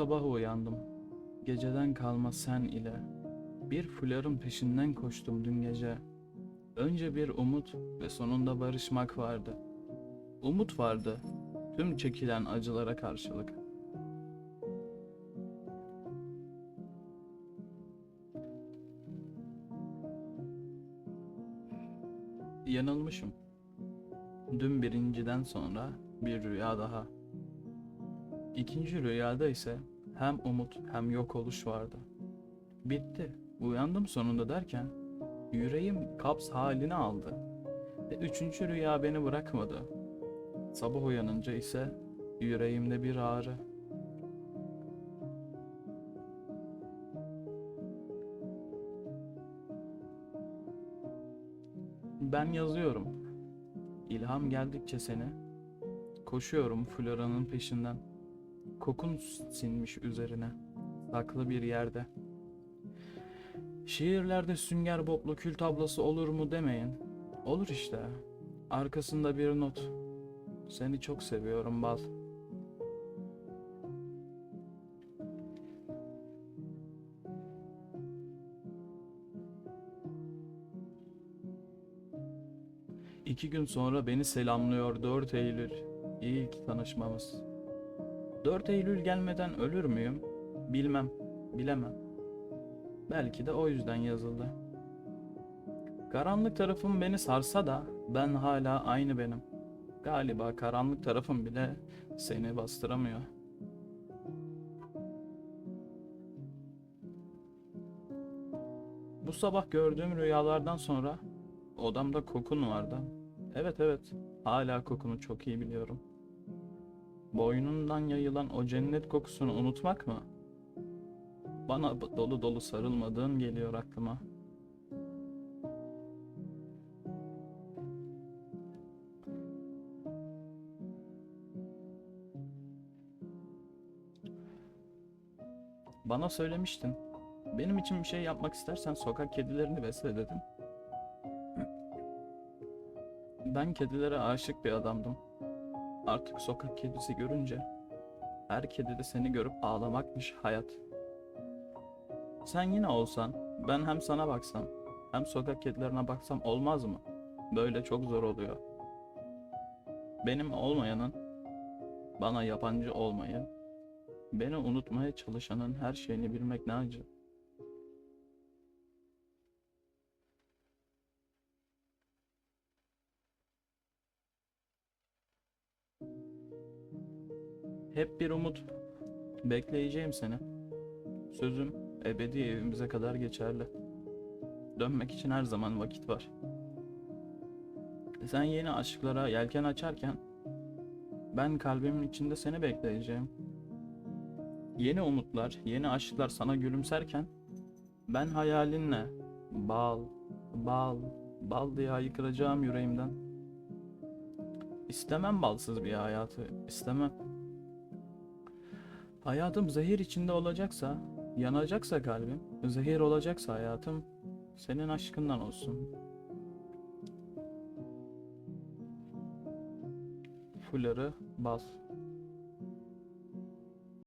Sabah uyandım. Geceden kalma sen ile. Bir fuların peşinden koştum dün gece. Önce bir umut ve sonunda barışmak vardı. Umut vardı. Tüm çekilen acılara karşılık. Yanılmışım. Dün birinciden sonra bir rüya daha. İkinci rüyada ise hem umut hem yok oluş vardı. Bitti. Uyandım sonunda derken yüreğim kaps halini aldı. Ve üçüncü rüya beni bırakmadı. Sabah uyanınca ise yüreğimde bir ağrı. Ben yazıyorum. İlham geldikçe seni koşuyorum floranın peşinden. Kokun sinmiş üzerine, saklı bir yerde. Şiirlerde sünger boblu kül tablası olur mu demeyin. Olur işte. Arkasında bir not. Seni çok seviyorum bal. İki gün sonra beni selamlıyor 4 Eylül. İlk tanışmamız. 4 Eylül gelmeden ölür müyüm? Bilmem, bilemem. Belki de o yüzden yazıldı. Karanlık tarafım beni sarsa da ben hala aynı benim. Galiba karanlık tarafım bile seni bastıramıyor. Bu sabah gördüğüm rüyalardan sonra odamda kokun vardı. Evet evet, hala kokunu çok iyi biliyorum. Boynundan yayılan o cennet kokusunu unutmak mı? Bana dolu dolu sarılmadığın geliyor aklıma. Bana söylemiştin. Benim için bir şey yapmak istersen sokak kedilerini besle dedin. Ben kedilere aşık bir adamdım. Artık sokak kedisi görünce her kedi de seni görüp ağlamakmış hayat. Sen yine olsan, ben hem sana baksam, hem sokak kedilerine baksam olmaz mı? Böyle çok zor oluyor. Benim olmayanın, bana yabancı olmayı, beni unutmaya çalışanın her şeyini bilmek ne acı. Hep bir umut. Bekleyeceğim seni. Sözüm ebedi evimize kadar geçerli. Dönmek için her zaman vakit var. Sen yeni aşklara yelken açarken ben kalbimin içinde seni bekleyeceğim. Yeni umutlar, yeni aşklar sana gülümserken ben hayalinle bal, bal, bal diye haykıracağım yüreğimden. İstemem balsız bir hayatı, istemem. Hayatım zehir içinde olacaksa, yanacaksa kalbim, zehir olacaksa hayatım, senin aşkından olsun. Fuları bal.